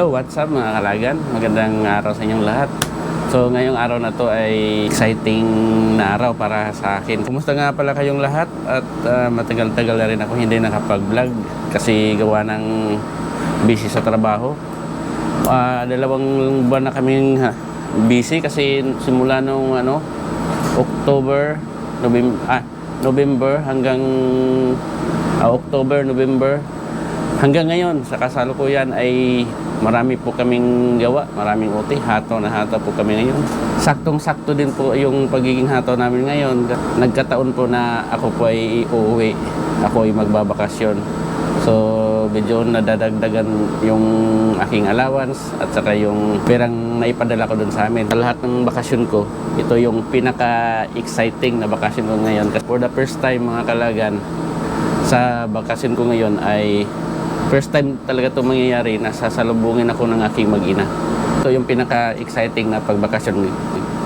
Hello, what's up mga kalagan? Magandang araw sa inyong lahat. So ngayong araw na to ay exciting na araw para sa akin. Kumusta nga pala kayong lahat? At ah, matagal-tagal na rin ako hindi nakapag-vlog kasi gawa ng busy sa trabaho. Ah, dalawang buwan na kaming busy kasi simula nung ano, October, November, ah, November hanggang ah, October, November hanggang ngayon sa kasalukuyan ay marami po kaming gawa, maraming uti, hato na hato po kami ngayon. Saktong-sakto din po yung pagiging hato namin ngayon. Nagkataon po na ako po ay uuwi, ako ay magbabakasyon. So, medyo nadadagdagan yung aking allowance at saka yung perang naipadala ko dun sa amin. Sa lahat ng bakasyon ko, ito yung pinaka-exciting na bakasyon ko ngayon. For the first time mga kalagan, sa bakasyon ko ngayon ay first time talaga ito mangyayari na sasalubungin ako ng aking mag-ina. Ito yung pinaka-exciting na pagbakasyon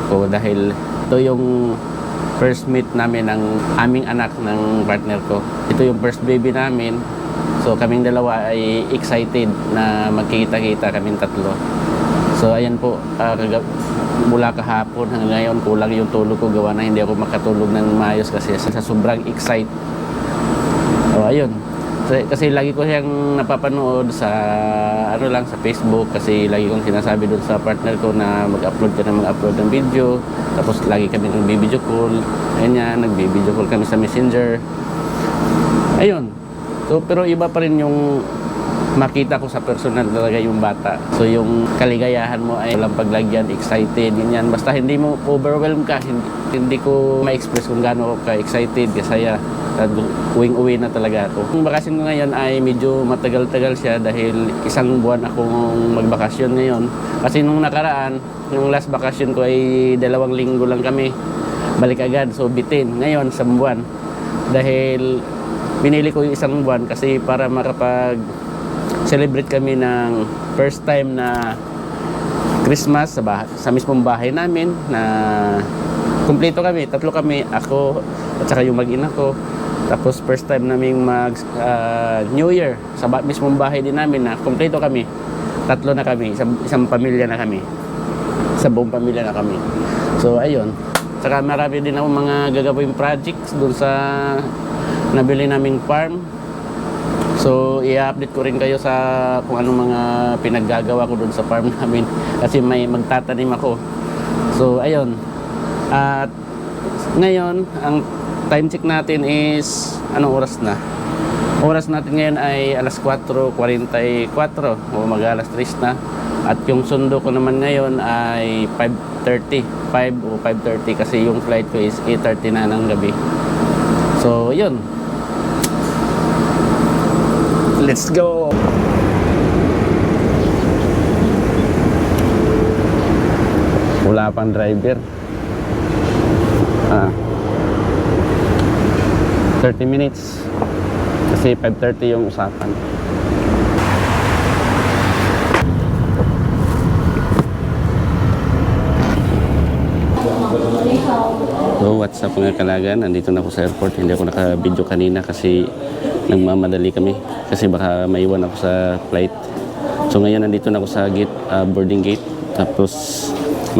ko dahil ito yung first meet namin ng aming anak ng partner ko. Ito yung first baby namin. So kaming dalawa ay excited na magkikita-kita kaming tatlo. So ayan po, kaga- mula kahapon hanggang ngayon kulang yung tulog ko gawa na hindi ako makatulog ng maayos kasi sa sobrang excite Oh, ayun. Kasi, kasi lagi ko siyang napapanood sa ano lang sa Facebook kasi lagi kong sinasabi doon sa partner ko na mag-upload ka na mag-upload ng video. Tapos lagi kami nag-video call. Ayun yan, nag-video call kami sa Messenger. Ayun. So, pero iba pa rin yung makita ko sa personal talaga yung bata. So yung kaligayahan mo ay walang paglagyan, excited, ganyan. Basta hindi mo overwhelm ka, hindi, hindi ko ma-express kung gaano ka excited, kasaya. At uwing-uwi na talaga ako. Yung bakasyon ko ngayon ay medyo matagal-tagal siya dahil isang buwan akong magbakasyon ngayon. Kasi nung nakaraan, yung last bakasyon ko ay dalawang linggo lang kami. Balik agad, so bitin. Ngayon, isang buwan. Dahil pinili ko yung isang buwan kasi para makapag celebrate kami ng first time na Christmas sa, bahay, sa mismong bahay namin na kumpleto kami, tatlo kami, ako at saka yung mag-ina ko. Tapos first time naming mag ah, New Year sa mismong bahay din namin na kumpleto kami. Tatlo na kami, isang, isang pamilya na kami. Sa buong pamilya na kami. So ayun. Saka marami din ako mga gagawing projects doon sa nabili naming farm. So, i-update ko rin kayo sa kung anong mga pinaggagawa ko doon sa farm namin kasi may magtatanim ako. So, ayun. At ngayon, ang time check natin is anong oras na? Oras natin ngayon ay alas 4.44 o mag alas 3 na. At yung sundo ko naman ngayon ay 5.30. 5 o 5.30 kasi yung flight ko is 8.30 na ng gabi. So, yun. Let's go! Wala pang driver. 30 minutes. Kasi 5.30 yung usapan. So what's up mga kalagan, nandito na ako sa airport. Hindi ako naka-video kanina kasi nagmamadali kami. Kasi baka maiwan ako sa flight. So ngayon nandito na ako sa gate, ah, boarding gate. Tapos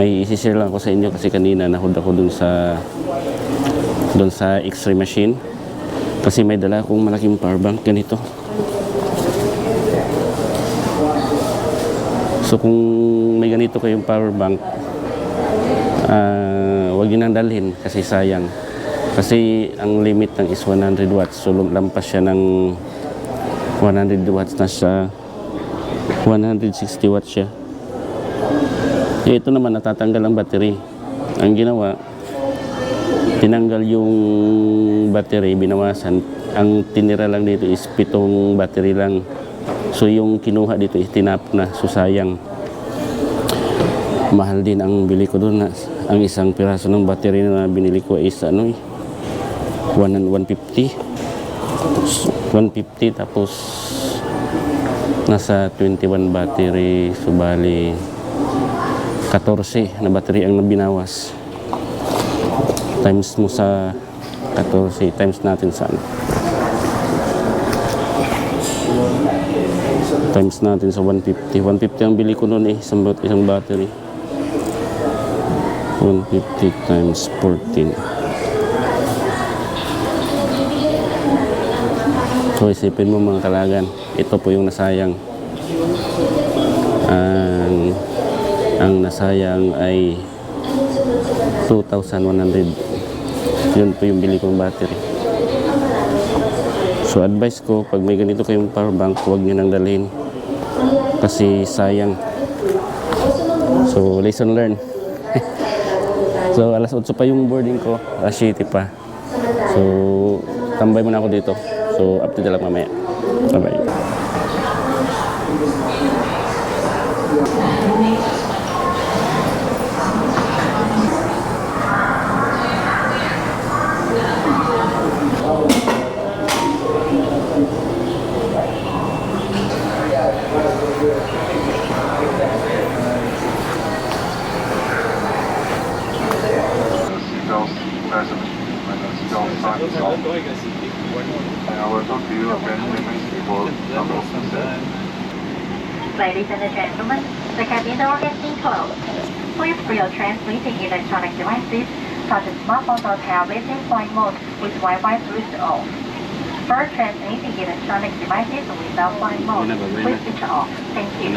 may isi-share lang ako sa inyo kasi kanina nahod ako dun sa dun sa x-ray machine. Kasi may dala akong malaking power bank ganito. So kung may ganito kayong power bank, ah, wag yun dalhin kasi sayang. Kasi ang limit ng is 100 watts. So lampas siya ng 100 watts na siya 160 watts siya. Eh, ito naman natatanggal ang battery. Ang ginawa, tinanggal yung battery, binawasan. Ang tinira lang dito is pitong battery lang. So yung kinuha dito is tinap na. So sayang. Mahal din ang bili ko doon. Ang isang piraso ng battery na binili ko is ano eh, 1 150. 150 tapos nasa 21 battery subali 14 na battery ang nabinawas times mo sa 14 times natin sa ano Times natin sa 150. 150 ang bili ko noon eh, isang, isang battery. 150 times 14. So isipin mo mga kalagan, ito po yung nasayang. Ang, ang nasayang ay 2,100. Yun po yung bili kong battery. So advice ko, pag may ganito kayong power bank, huwag nyo nang dalhin. Kasi sayang. So lesson learned. so alas 8 pa yung boarding ko, alas 7 pa. So tambay muna ako dito. So update lang mamaya. Bye-bye. seatbelts smartphones or tablets in flight mode with Wi-Fi switched off. For transmitting electronic devices without flight mode, please switch off. Thank you.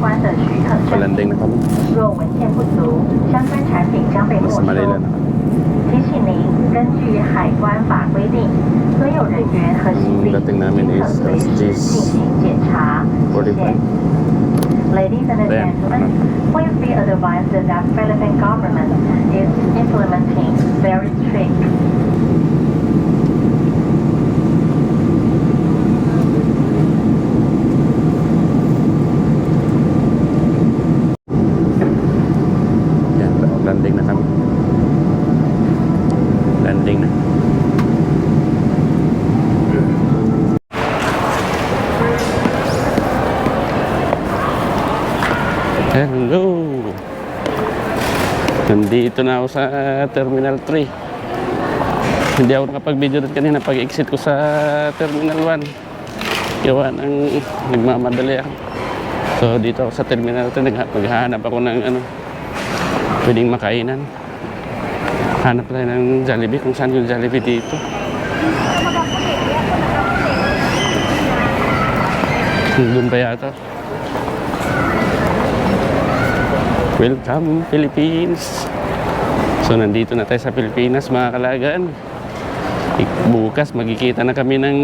关的许可证 Palanding na kami. 若文件不足，相关产品将被没 Mas 收。 Manila na. 提醒您，根据海关法规定，所有人员和行李 Ang dating namin 均可 is 随时 SG 进行检查、实验 45. Ladies and gentlemen, please be advised that the Philippine government is implementing very strict Nandito na ako sa Terminal 3. Hindi ako nakapag-video doon kanina pag-exit ko sa Terminal 1. Gawa ng nagmamadali ako. So dito ako sa Terminal 3, nagha- maghahanap ako ng ano, pwedeng makainan. Hanap tayo ng Jollibee kung saan yung Jollibee dito. Doon pa yata. Welcome Philippines! So nandito na tayo sa Pilipinas mga kalagan. Ik- Bukas magkikita na kami ng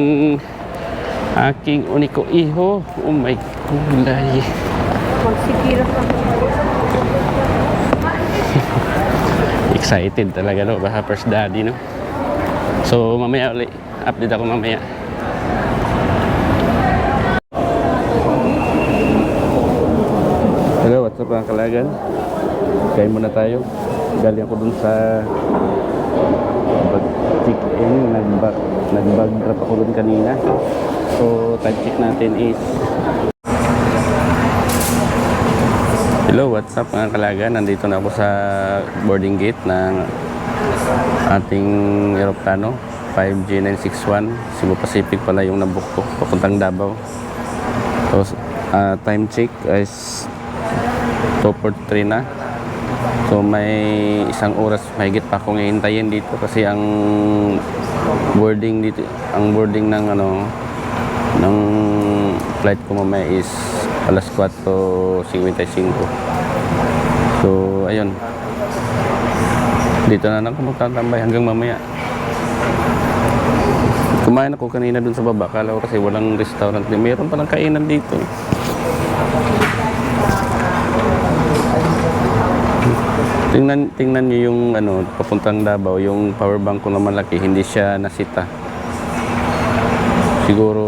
aking uniko iho. Oh my kulay. Excited talaga no, baka first daddy no. So mamaya ulit, update ako mamaya. Hello, what's up mga kalagan? Kain muna tayo. Galing ako dun sa bag check-in, nag-bag, nag-bag drop ako dun kanina. So, time check natin is Hello, what's up mga kalaga? Nandito na ako sa boarding gate ng ating aeroplano 5G961 Cebu Pacific pala yung nabook ko papuntang Davao. So, ah, time check is 2.43 na. So may isang oras mahigit pa akong hihintayin dito kasi ang boarding dito, ang boarding ng ano ng flight ko mamaya is alas 4.55. So ayun. Dito na lang ako magtatambay hanggang mamaya. Kumain ako kanina dun sa baba. Kala ko kasi walang restaurant. Meron palang kainan dito. Tingnan, tingnan niyo yung ano, papuntang Davao, yung power bank ko na malaki, hindi siya nasita. Siguro,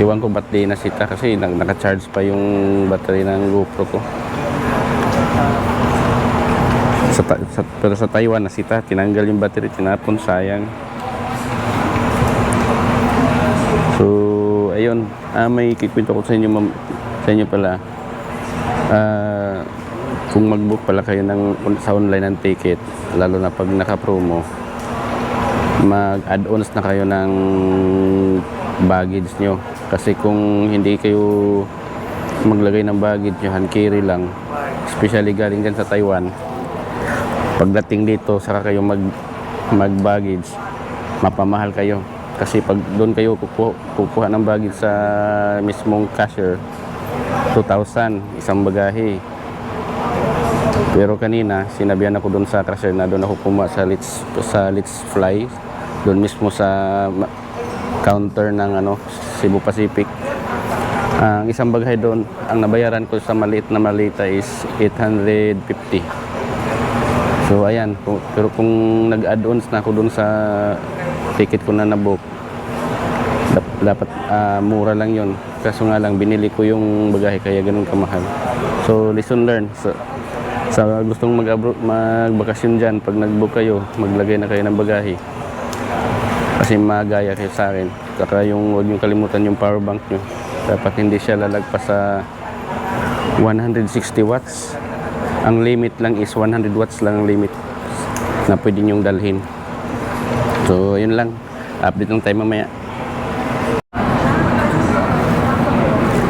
iwan ko ba't di nasita kasi naka-charge pa yung battery ng GoPro ko. Sa, sa, pero sa Taiwan, nasita, tinanggal yung battery, tinapon, sayang. So, ayun, ah, may kikwento ko sa inyo, sa inyo pala. Ah, kung mag-book pala kayo ng sa online ng ticket, lalo na pag naka-promo, mag-add-ons na kayo ng baggage nyo. Kasi kung hindi kayo maglagay ng baggage nyo, hand lang, especially galing dyan sa Taiwan, pagdating dito, saka kayo mag, mag baggage, mapamahal kayo. Kasi pag doon kayo kukuha, kukuha ng baggage sa mismong cashier, 2,000 isang bagahe. Pero kanina, sinabihan ako doon sa cashier na doon ako kumuha sa Let's, sa Let's Fly. Doon mismo sa counter ng ano, Cebu Pacific. Ang isang bagahe doon, ang nabayaran ko sa maliit na malita is 850. So ayan, kung- pero kung nag-add-ons na ako doon sa ticket ko na nabook, dap- dapat ah, mura lang yon Kaso nga lang, binili ko yung bagahe kaya ganun kamahal. So lesson learned. So, sa gustong mag magbakasyon dyan, pag nag-book kayo, maglagay na kayo ng bagahe. Kasi magaya kayo sa akin. Saka yung huwag nyo kalimutan yung power bank nyo. Dapat hindi siya lalagpas sa 160 watts. Ang limit lang is 100 watts lang ang limit na pwede nyong dalhin. So, yun lang. Update lang tayo mamaya.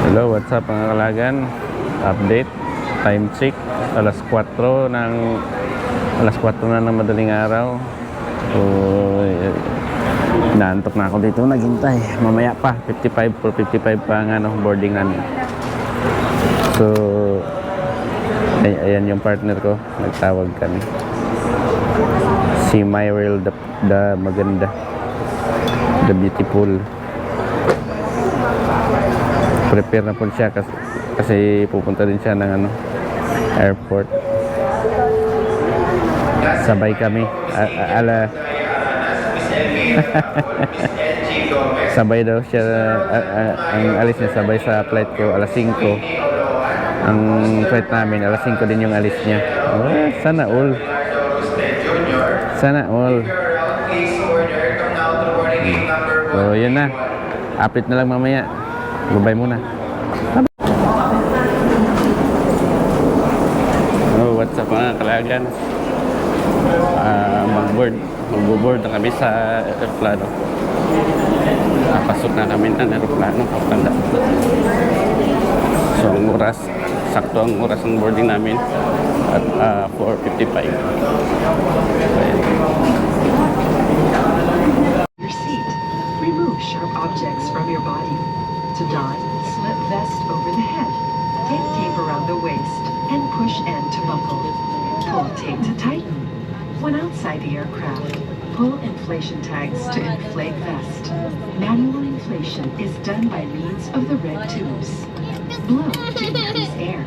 Hello, what's up mga kalagan? Update. Time check. Alas 4 ng alas 4 na ng madaling araw. So, eh, naantok na ako dito naghintay. Mamaya pa, 55 for 55 pa ang ano, boarding namin. So, ay, ayan yung partner ko. Nagtawag kami. Si Myril, the, the maganda. The beautiful. Prepare na po siya kasi, kasi pupunta din siya ng ano, airport. Sabay kami. Ala, sabay daw siya ang alis niya sabay sa flight ko alas 5 ang flight namin alas 5 din yung alis niya. Oh, sana all. Sana all. So yun na. Update na lang mamaya. Goodbye muna oh what's up mga kalagan Ah, mag-board mag-board na kami sa aeroplano Napasok na kami ng aeroplano kapanda. So ang oras, sakto ang oras ng boarding namin at ah, 4.55. Ayan. sharp objects from your body. To don, slip vest over the head. Take tape around the waist and push end to buckle. Pull tape to tighten. When outside the aircraft, pull inflation tags to inflate vest. Manual inflation is done by means of the red tubes. Blow to increase air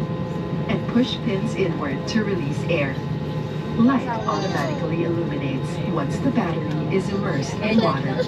and push pins inward to release air. Light automatically illuminates once the battery is immersed in water.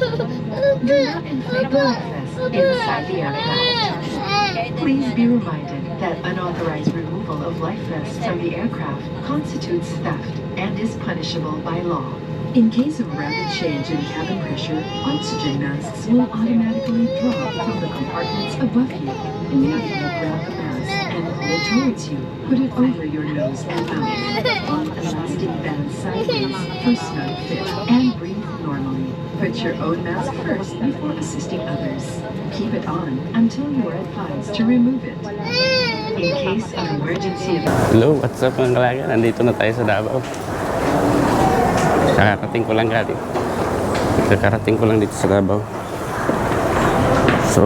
Do not inflate vest inside the aircraft. Please be reminded that unauthorized removal of life vests from the aircraft constitutes theft and is punishable by law. In case of rapid change in cabin pressure, oxygen masks will automatically drop from the compartments above you. Immediately grab the mask and pull it towards you. Put it over your nose and mouth. Hold elastic band sideways for snug fit and breathe normally. Put your own mask first before assisting others. Keep it on until you are advised to remove it. Hello, what's up mga kalaga? Nandito na tayo sa Davao. Kakarating ko lang galing. Kakarating ko lang dito sa Davao. So,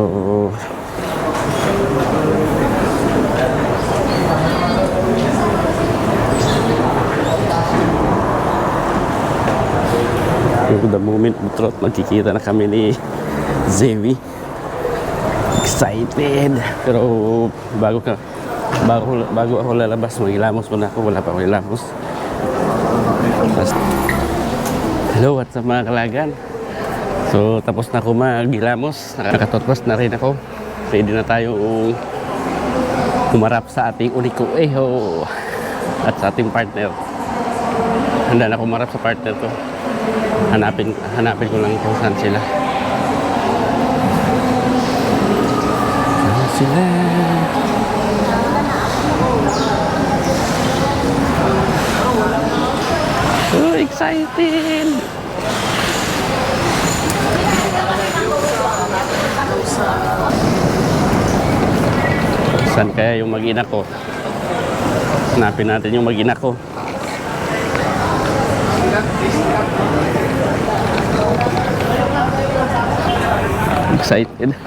the moment we trot, magkikita na kami ni Zevi. Excited! Pero bago ka, bago, bago ako lalabas, magilamos muna ako. Wala pa ako ilamos. Tapos, Hello, what's up mga kalagan? So, tapos na ako magilamos. Nakakatotwas na rin ako. Pwede na tayo humarap sa ating uniko eho at sa ating partner. Handa na ako humarap sa partner ko. Hanapin, hanapin ko lang kung saan sila. Saan sila? excited! Saan kaya yung mag-ina ko? Hanapin natin yung mag-ina ko. Excited.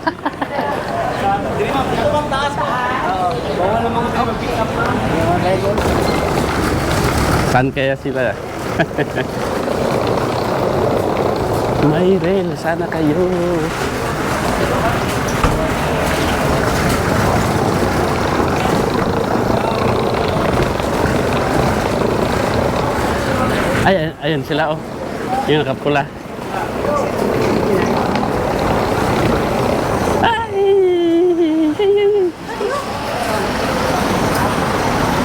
Saan kaya sila? May rail, sana kayo. Ay, ay- ayun sila oh. Yung nakapula.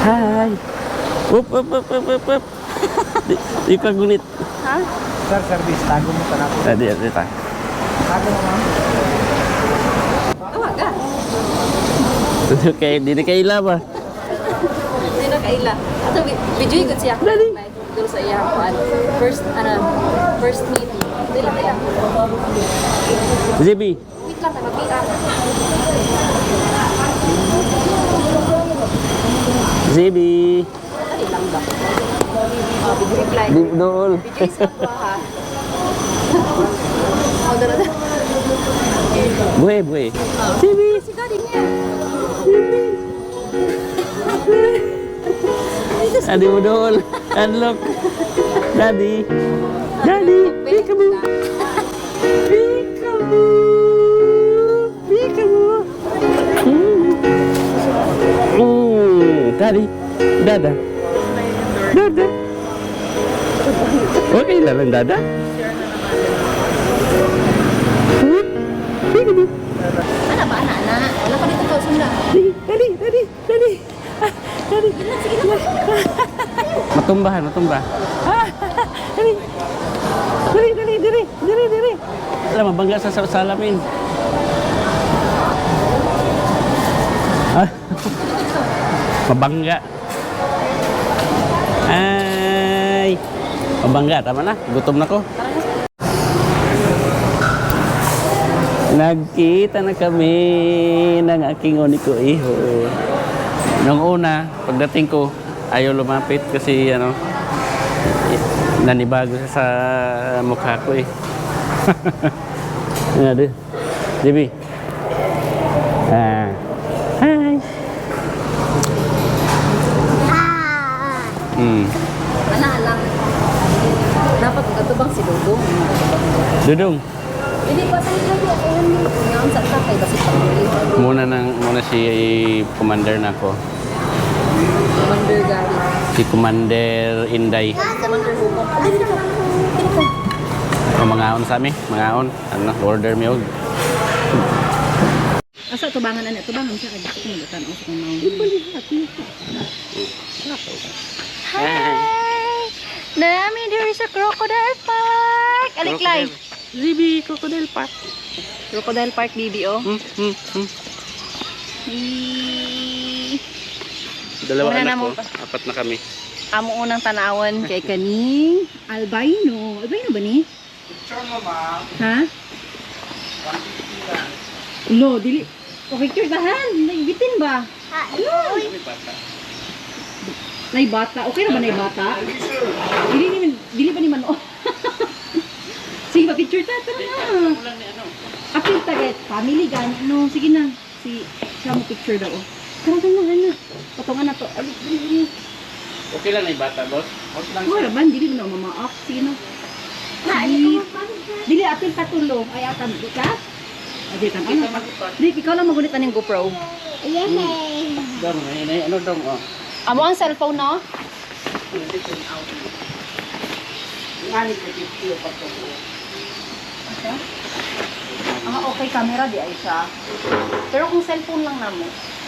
Hi. Up, up, up, up, up, up. Di, di ka gunit. Sir, service, tago mo pa na po. Ah, di, di ta. Tago mo ma'am. Okay, di na kaila ba? Hindi na kaila. Ato, video good siya. Dali. Doon sa kuan. First, ano, first meeting. Dili, dili. JB, Wait lang, mabira. JB. Dali lang ba? Oh, video reply. Di dool. Video sa ko ha. Oh, dala dala. Buhay, buhay. JB. Si daddy niya. Adi mo dool. Unlock. Daddy. Daddy. Peekaboo. Peekaboo. Peekaboo. Mm. Mm. Daddy. Dada. Dada. Okay lang ang dada. Ano ba, ana, ana? Wala pa dito sunda. Daddy, daddy, daddy, daddy. Ah, daddy. Matumbahan, matumba. Ah, dali. Dali, dali, dali, dali, dali. Alam, mabangga sa sa- salamin. Ah, mabangga. Ay, mabangga, tama na. Gutom na ko. Nagkita na kami ng aking uniko iho. Nung una, pagdating ko, ayaw lumapit kasi ano, nanibago siya sa mukha ko eh. Ano din? Jibi. Ah. Hi. Hmm. Ana lang. Dapat magkatubang si Dudong. Dudong, Hindi pa sa sa muna nang muna si commander na ako. Commander Gary. Si Commander Inday. Commander Hugo. Dili ka. Dili ka. O mangaon sa amin, mangaon. Ano, order mi og. Asa tubangan na tubangan siya kay gusto ko magatan ako sa mga. Hi. Nami there is a crocodile park. Aliklay. Zibi, crocodile park. Crocodile Park BBO. Hmm, hmm, hmm. Eh, Dalawa Una anak na ko, mo pa. apat na kami. amo unang tanawan kay kani albino. Albino ba ni? Ha? Lo, dili. Okay, picture dahan. Naibitin ba? Ano? Nay bata. Okay na ba nay bata? Dili ni dili pa ni man. Sige ba picture ta tara na. Apil taget family gani no. Sige na. Si siya mo picture daw. Tara tara na. Patungan na to. Ali, dili, dili. Okay lang na yung bata, boss. Okay lang. Wala ba? Dili mo na mamaak. Sige na. Dili. Dili, apil ka tulo. Ay, atan. Di ka? Adi, tan. Ano? Di, ikaw lang magulit ng GoPro. Dong, may, may, ano dong, oh. Amo ang cellphone, no? Ah, okay, camera di ay siya. Pero kung cellphone lang na mo,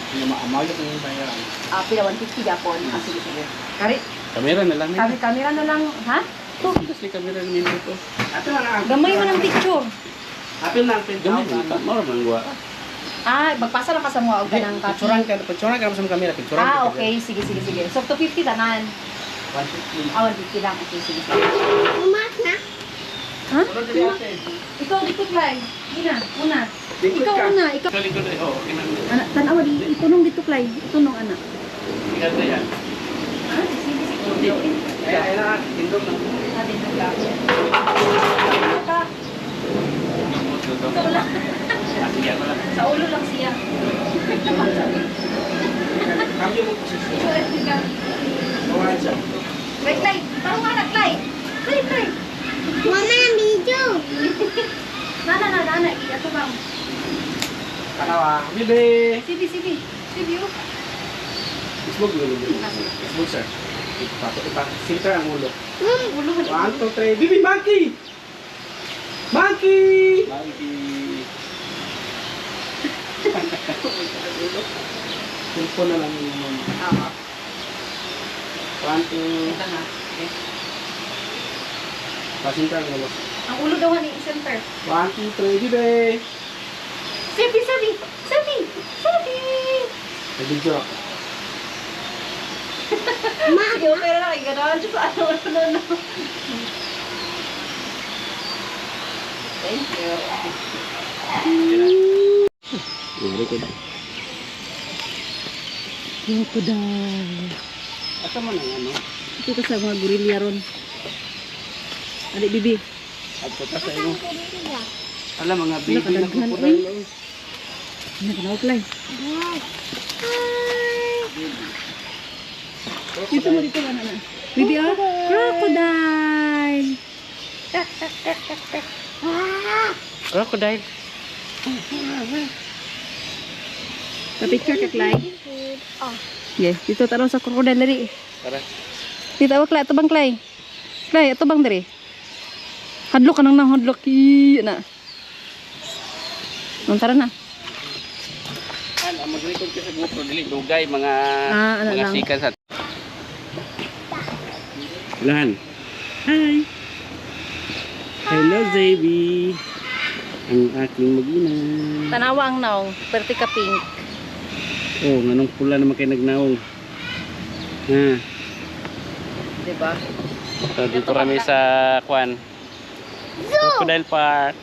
Hindi maamayo ko yung bayaran. ah, pila 150 gapon. Ah, sige, sige. Kari, Kamera na lang. kami, camera na lang, ha? Ito, kasi kamera na nito to. Ato na lang. Gamay mo ng picture. Apil lang, apil. Gamay na, mara man gwa. Ah, magpasa lang ka sa mga ganang copy. Picturean ka, picturean ka sa kamera, picturean Ah, ka. okay. Sige, sige, sige. So, 250 tanan. 150. Ah, 150 lang. Okay, sige, sige. Ha? Ikaw, dito, Clyde. Hindi na, una. Ikaw ka. na, ikaw. Sa likod ay, oh, okay na. Anak, tanawa di itunong dito klay. Itunong anak. Ingat na yan. Ay, ay na, tindog na. Ah, sige, ako lang. Sa ulo lang siya. Kambyo mo posisyon. Wait, Clay. Parang anak, Clay. Clay, Clay. Mama, video. Nana, nana, nana. Ito bang. Tanawa. Bibi. Sibi, sibi. Sibi, oh. Isbog mo ulo. Isbog, sir. Ipato, ipato. Sinta ang ulo. Ulo mo. One, two, three. Bibi, monkey! Monkey! Monkey. Tulpo na lang yung mga. One, two. Pasinta ang ulo. Ang ulo daw ni center. One, two, three. Bibi! Sibi, sibi. Sibi. Sibi. Nag-video ako. Sige, okay na lang. Gano'n siya sa ano, ano, ano. Thank you. Very good. Yung kudal. Asa mo na ano? Ito sa mga gorilya ron. Adik bibi. At sa imo. Ala mga baby na kadaghan, kukudan. eh. Ano ka na, Clay? Dito mo dito ano na. Bibi ah. Crocodile. Crocodile. Pa-picture ka, Clay. Yes, dito taro sa crocodile dari. Tara. Dito awak Clay, ito bang Clay? Clay, ito bang dari? Hadlok ka nang nang hadlok. Iya na. Tara na. Ano, mag-record ka sa GoPro, dili, dugay, mga, Ah, ano mga sikas at... Lahan. Hi! Hello, Zaby! Ang aking mag-ina. Tanawa ang naong, perti ka pink. Oh, nganong pula naman kayo nagnaong. Ha. Diba? So, dito kami sa Kwan. Crocodile Park.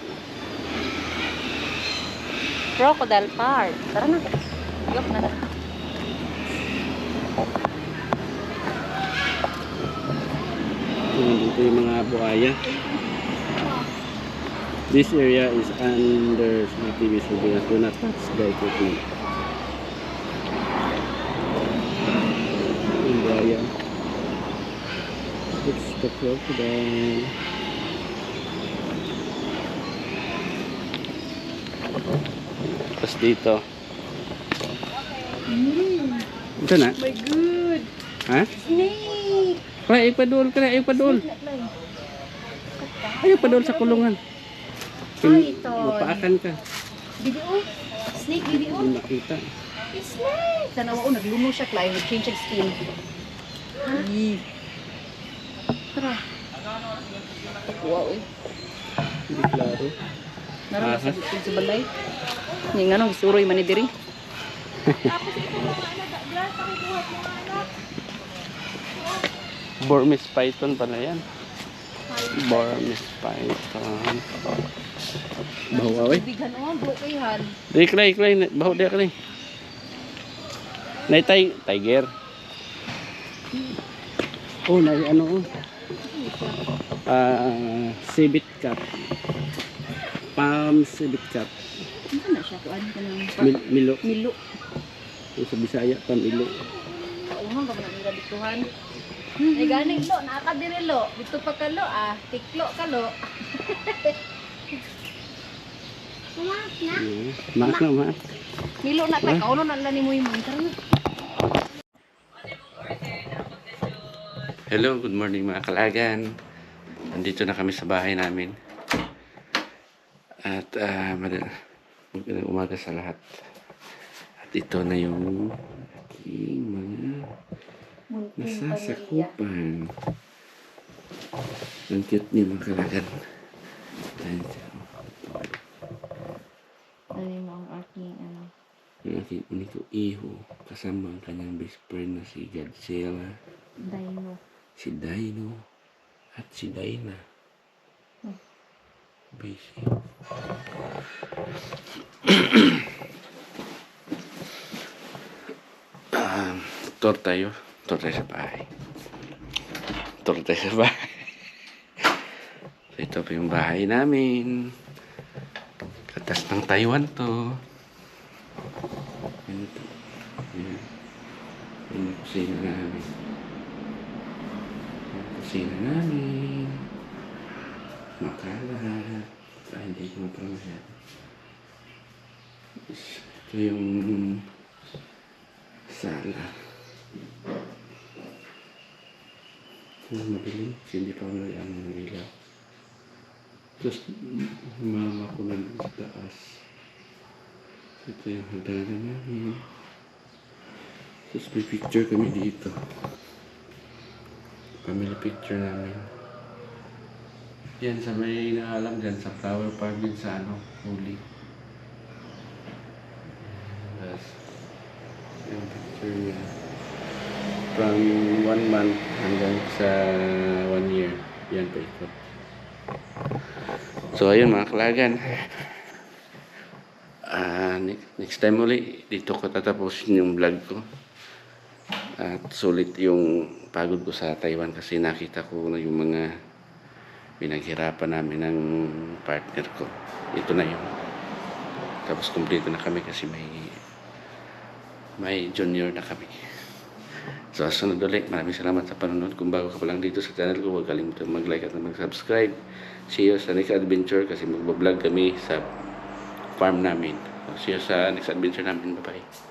Crocodile Park. Tara na. Yok na. Ayan, dito yung mga buhaya. This area is under TV surveillance. Do not touch the equipment. Yung buhaya. It's the crocodile. Dito. Ito na. My good. Ha? Snake. Kaya ipadol, kaya ipadol. Ayaw padol sa kulungan. Ay, ito. Mapaakan ka. Oh. Snake, oh. Hindi makita. Snake. Tanawa oh, naglumo siya, Clay. Nag-change ang skin. Ay. Tara. Wow. Hindi klaro. Naroon sa sa balay. Yung nga nung suroy man ni diri. Burmese python pala yan. Burmese python. Bawa eh. Bigan oh, bro kay han. Di klay, klay. Bawa di klay. Nay tay, tiger. Oh, nay ano oh. Ah, civet cat. Palm civet cat. Ano na siya kuan ka nang Mil milo. milo. Yung sa Bisaya, pamilo. Kauhan ba man nila dituhan? Ay ganing lo, nakadiri lo. Dito pa ka lo ah. Tiklo ka lo. Yeah. Maak na, maak. Milo na tay kauno na lang ni mo yung na. Hello, good morning mga kalagan. Nandito na kami sa bahay namin. At uh, magandang umaga sa lahat. At ito na yung aking mga nasasakupan. Ang cute niya mga kalagan. Siya. Ano yung ang aking ano? Ang aking uniko iho. Kasama ang kanyang best friend na si Godzilla. Dino. si Dino at si Dina. Busy. um, tour tayo. Tour sa bahay. Tour sa bahay. So, ito po yung bahay namin. Katas ng Taiwan to. Yan. Yan. Yan yung kusina namin. Yung kusina namin. Makalat. Ah, hindi mapromosyad. Ito yung sala. Ang. Kasi hindi pa ako nag-ano ng ilaw. Tapos, mama ko sa taas. Ito yung hagdanan namin. Tapos may picture kami dito. Family picture namin. Yan sa may naalam dyan sa flower park din sa ano, huli. Tapos, yung picture niya. From one month hanggang sa one year. Yan pa ikot. So, ayun mga kalagan. Next, next time uli, dito ko tatapusin yung vlog ko. At sulit yung pagod ko sa Taiwan kasi nakita ko na yung mga pinaghirapan namin ng partner ko. Ito na yun. Tapos kumpleto na kami kasi may may junior na kami. So, sunod ulit. Maraming salamat sa panonood. Kung bago ka pa lang dito sa channel ko, huwag kalimutan mag-like at mag-subscribe. See you sa next adventure kasi magbablog kami sa farm namin. So, see you sa next adventure namin. Bye-bye.